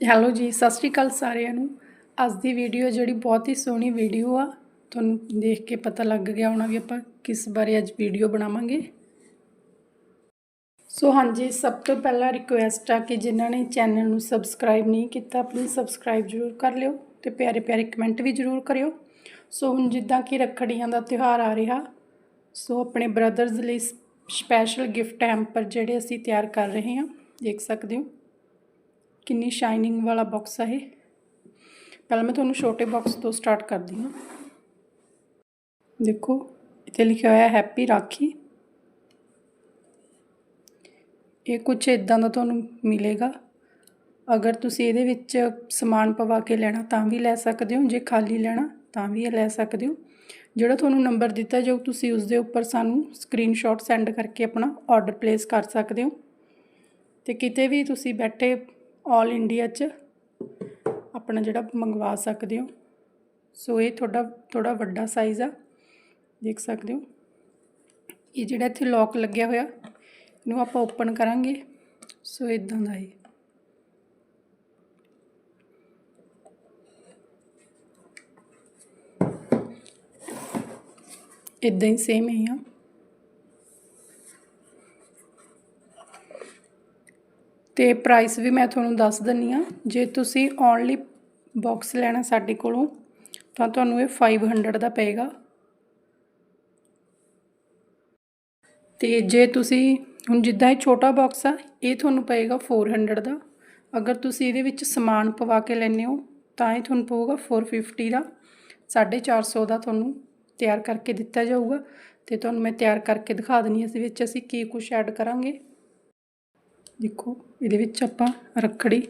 Hello ਜੀ, ਸਤਿ ਸ਼੍ਰੀ ਅਕਾਲ ਸਾਰਿਆਂ ਨੂੰ। ਅੱਜ ਦੀ ਵੀਡੀਓ ਜਿਹੜੀ ਬਹੁਤ ਹੀ ਸੋਹਣੀ ਵੀਡੀਓ ਆ, ਤੁਹਾਨੂੰ ਦੇਖ ਕੇ ਪਤਾ ਲੱਗ ਗਿਆ ਹੋਣਾ ਵੀ ਆਪਾਂ ਕਿਸ ਬਾਰੇ ਅੱਜ ਵੀਡੀਓ ਬਣਾਵਾਂਗੇ। ਸੋ ਹਾਂਜੀ, ਸਭ ਤੋਂ ਪਹਿਲਾਂ ਰਿਕੁਐਸਟ ਆ ਕਿ ਜਿਨ੍ਹਾਂ ਨੇ ਚੈਨਲ ਨੂੰ ਸਬਸਕ੍ਰਾਈਬ ਨਹੀਂ ਕੀਤਾ ਪਲੀਜ਼ ਸਬਸਕ੍ਰਾਈਬ ਜ਼ਰੂਰ ਕਰ ਲਿਓ ਤੇ ਪਿਆਰੇ ਪਿਆਰੇ ਕਮੈਂਟ ਵੀ ਜ਼ਰੂਰ ਕਰਿਓ। ਸੋ ਹੁਣ ਜਿੱਦਾਂ ਕਿ ਰੱਖੜੀਆਂ ਦਾ ਤਿਉਹਾਰ ਆ ਰਿਹਾ, ਸੋ ਆਪਣੇ ਬ੍ਰਦਰਜ਼ ਲਈ ਸਪੈਸ਼ਲ ਗਿਫਟ ਹੈਂਪਰ ਜਿਹੜੇ ਅਸੀਂ ਤਿਆਰ ਕਰ ਰਹੇ ਹਾਂ, ਦੇਖ ਸਕਦੇ ਹੋ। ਕਿੰਨੀ ਸ਼ਾਈਨਿੰਗ ਵਾਲਾ ਬਾਕਸ ਹੈ ਇਹ। ਪਹਿਲਾਂ ਮੈਂ ਤੁਹਾਨੂੰ ਛੋਟੇ ਬਾਕਸ ਤੋਂ ਸਟਾਰਟ ਕਰਦੀ ਹਾਂ। ਦੇਖੋ, ਇੱਥੇ ਲਿਖਿਆ ਹੋਇਆ ਹੈਪੀ ਰਾਖੀ ਇਹ ਕੁਝ ਇਦਾਂ ਦਾ ਤੁਹਾਨੂੰ ਮਿਲੇਗਾ। ਅਗਰ ਤੁਸੀਂ ਇਹਦੇ ਵਿੱਚ ਸਮਾਨ ਪਵਾ ਕੇ ਲੈਣਾ ਤਾਂ ਵੀ ਲੈ ਸਕਦੇ ਹੋ, ਜੇ ਖਾਲੀ ਲੈਣਾ ਤਾਂ ਵੀ ਇਹ ਲੈ ਸਕਦੇ ਹੋ। ਜਿਹੜਾ ਤੁਹਾਨੂੰ ਨੰਬਰ ਦਿੱਤਾ ਜਾਊ, ਤੁਸੀਂ ਉਸ ਦੇ ਉੱਪਰ ਸਾਨੂੰ ਸਕਰੀਨਸ਼ਾਟ ਸੈਂਡ ਕਰਕੇ ਆਪਣਾ ਆਰਡਰ ਪਲੇਸ ਕਰ ਸਕਦੇ ਹੋ। ਤੇ ਕਿਤੇ ਵੀ ਤੁਸੀਂ ਬੈਠੇ ਆਲ ਇੰਡੀਆ 'ਚ ਆਪਣਾ ਜਿਹੜਾ ਮੰਗਵਾ ਸਕਦੇ ਹੋ। ਸੋ ਇਹ ਤੁਹਾਡਾ ਥੋੜਾ ਵੱਡਾ ਸਾਈਜ਼ ਆ। ਦੇਖ ਸਕਦੇ ਹੋ। ਇਹ ਜਿਹੜਾ ਇੱਥੇ ਲੌਕ ਲੱਗਿਆ ਹੋਇਆ, ਇਹਨੂੰ ਆਪਾਂ ਓਪਨ ਕਰਾਂਗੇ। ਸੋ ਇਦਾਂ ਦਾ ਹੈ ਇਦਾਂ ਹੀ ਸੇਮ ਹੀ ਆ। ਤੇ ਪ੍ਰਾਈਸ ਵੀ ਮੈਂ ਤੁਹਾਨੂੰ ਦੱਸ ਦਿੰਨੀ ਆ। ਜੇ ਤੁਸੀਂ ਓਨਲੀ ਬਾਕਸ ਲੈਣਾ ਸਾਡੇ ਕੋਲੋਂ, ਤਾਂ ਤੁਹਾਨੂੰ ਇਹ 500 ਦਾ ਪਏਗਾ। ਤੇ ਜੇ ਤੁਸੀਂ, ਹੁਣ ਜਿੱਦਾਂ ਇਹ ਛੋਟਾ ਬਾਕਸ ਆ, ਇਹ ਤੁਹਾਨੂੰ ਪਏਗਾ 400 ਦਾ। ਅਗਰ ਤੁਸੀਂ ਇਹਦੇ ਵਿੱਚ ਸਮਾਨ ਪਵਾ ਕੇ ਲੈਣੇ ਹੋ, ਤਾਂ ਇਹ ਤੁਹਾਨੂੰ ਪਊਗਾ 450 ਦਾ। 450 ਦਾ ਤੁਹਾਨੂੰ ਤਿਆਰ ਕਰਕੇ ਦਿੱਤਾ ਜਾਊਗਾ। ਤੇ ਤੁਹਾਨੂੰ ਮੈਂ ਤਿਆਰ ਕਰਕੇ ਦਿਖਾ ਦਿੰਨੀ ਇਸ ਵਿੱਚ ਅਸੀਂ ਕੀ ਕੁਝ ਐਡ ਕਰਾਂਗੇ। ਦੇਖੋ, ਇਹਦੇ ਵਿੱਚ ਆਪਾਂ ਰੱਖੜੀ,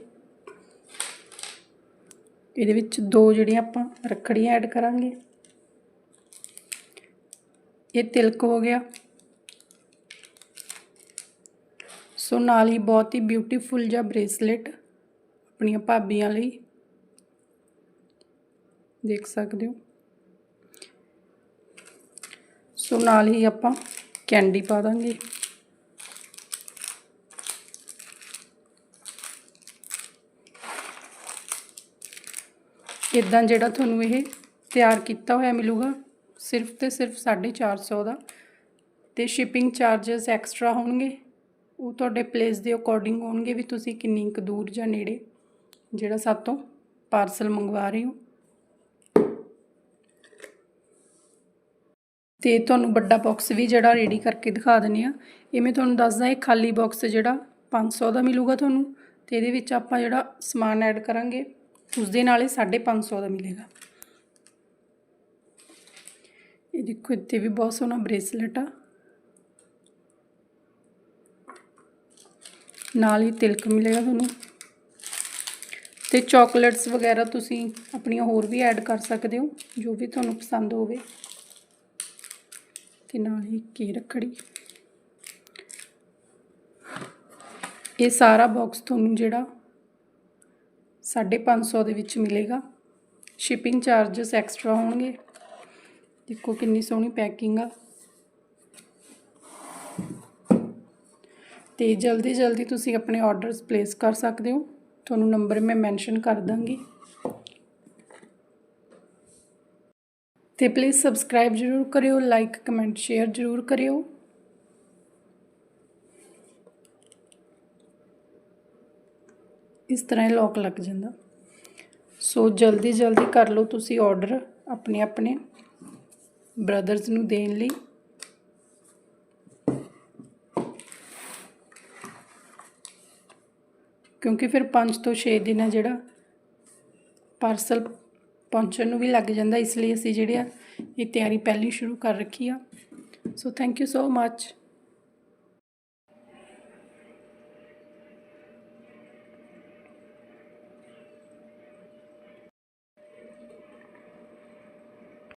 ਇਹਦੇ ਵਿੱਚ ਦੋ ਜਿਹੜੀਆਂ ਆਪਾਂ ਰੱਖੜੀਆਂ ਐਡ ਕਰਾਂਗੇ। ਇਹ ਤਿਲਕ ਹੋ ਗਿਆ। ਸੋ ਨਾਲ ਹੀ ਬਹੁਤ ਹੀ ਬਿਊਟੀਫੁਲ ਜਿਹਾ ਬ੍ਰੇਸਲੇਟ ਆਪਣੀਆਂ ਭਾਬੀਆਂ ਲਈ। ਦੇਖ ਸਕਦੇ ਹੋ। ਸੋ ਨਾਲ ਹੀ ਆਪਾਂ ਕੈਂਡੀ ਪਾ ਦਾਂਗੇ। ਇਦਾਂ ਜਿਹੜਾ ਤੁਹਾਨੂੰ ਇਹ ਤਿਆਰ ਕੀਤਾ ਹੋਇਆ ਮਿਲੂਗਾ? ਸਿਰਫ ਤੇ ਸਿਰਫ 450 ਦਾ। ਤੇ ਸ਼ਿਪਿੰਗ ਚਾਰजेस ਐਕਸਟਰਾ ਹੋਣਗੇ? ਉਹ ਤੁਹਾਡੇ ਪਲੇਸ ਦੇ ਅਕੋਰਡਿੰਗ ਹੋਣਗੇ ਵੀ ਤੁਸੀਂ ਕਿੰਨੀ ਕੁ ਦੂਰ ਜਾਂ ਨੇੜੇ ਜਿਹੜਾ ਸਾਤੋਂ ਪਾਰਸਲ ਮੰਗਵਾ ਰਹੇ ਹੋ। ਤੇ ਤੁਹਾਨੂੰ ਵੱਡਾ ਬਾਕਸ ਵੀ ਜਿਹੜਾ ਰੈਡੀ ਕਰਕੇ ਦਿਖਾ ਦਿੰਨੀ ਆ ਇਹ ਮੈਂ ਤੁਹਾਨੂੰ ਦੱਸਦਾ, ਇਹ ਖਾਲੀ ਬਾਕਸ ਜਿਹੜਾ 500 ਦਾ ਮਿਲੂਗਾ ਤੁਹਾਨੂੰ। ਤੇ ਇਹਦੇ ਵਿੱਚ ਆਪਾਂ ਜਿਹੜਾ ਸਮਾਨ ਐਡ ਕਰਾਂਗੇ। ਉਸ ਦੇ ਨਾਲ ਹੀ 550 ਦਾ ਮਿਲੇਗਾ। ਇਹ ਦੇਖੋ, ਇੱਥੇ ਵੀ ਬਹੁਤ ਸੋਹਣਾ ਬ੍ਰੇਸਲੇਟ ਆ। ਨਾਲ ਹੀ ਤਿਲਕ ਮਿਲੇਗਾ ਤੁਹਾਨੂੰ। ਤੇ ਚਾਕਲੇਟਸ ਵਗੈਰਾ ਤੁਸੀਂ ਆਪਣੀਆਂ ਹੋਰ ਵੀ ਐਡ ਕਰ ਸਕਦੇ ਹੋ, ਜੋ ਵੀ ਤੁਹਾਨੂੰ ਪਸੰਦ ਹੋਵੇ। ਤੇ ਨਾਲ ਹੀ ਕੀ ਰੱਖੜੀ। ਇਹ ਸਾਰਾ ਬਾਕਸ ਤੁਹਾਨੂੰ ਜਿਹੜਾ 550 ਦੇ ਵਿੱਚ ਮਿਲੇਗਾ। ਸ਼ਿਪਿੰਗ ਚਾਰजेस ਐਕਸਟਰਾ ਹੋਣਗੇ। ਦੇਖੋ ਕਿੰਨੀ ਸੋਹਣੀ ਪੈਕਿੰਗ ਆ। ਤੇ ਜਲਦੀ ਜਲਦੀ ਤੁਸੀਂ ਆਪਣੇ ਆਰਡਰਸ ਪਲੇਸ ਕਰ ਸਕਦੇ ਹੋ। ਤੁਹਾਨੂੰ ਨੰਬਰ ਮੈਂ ਮੈਂਸ਼ਨ ਕਰ ਦਾਂਗੀ। ਤੇ ਪਲੀਜ਼ ਸਬਸਕ੍ਰਾਈਬ ਜ਼ਰੂਰ ਕਰਿਓ ਲਾਈਕ ਕਮੈਂਟ ਸ਼ੇਅਰ ਜ਼ਰੂਰ ਕਰਿਓ। ਇਸ ਤਰ੍ਹਾਂ ਹੀ ਲੋਕ ਲੱਗ ਜਾਂਦਾ। ਸੋ ਜਲਦੀ ਜਲਦੀ ਕਰ ਲਓ ਤੁਸੀਂ ਆਰਡਰ ਆਪਣੇ ਆਪਣੇ ਬ੍ਰਦਰਸ ਨੂੰ ਦੇਣ ਲਈ। ਕਿਉਂਕਿ ਫਿਰ 5 ਤੋਂ 6 ਦਿਨ ਹੈ ਜਿਹੜਾ ਪਾਰਸਲ ਪਹੁੰਚਣ ਨੂੰ ਵੀ ਲੱਗ ਜਾਂਦਾ, ਇਸ ਲਈ ਅਸੀਂ ਜਿਹੜੇ ਆ ਇਹ ਤਿਆਰੀ ਪਹਿਲੀ ਸ਼ੁਰੂ ਕਰ ਰੱਖੀ ਆ। So thank you so much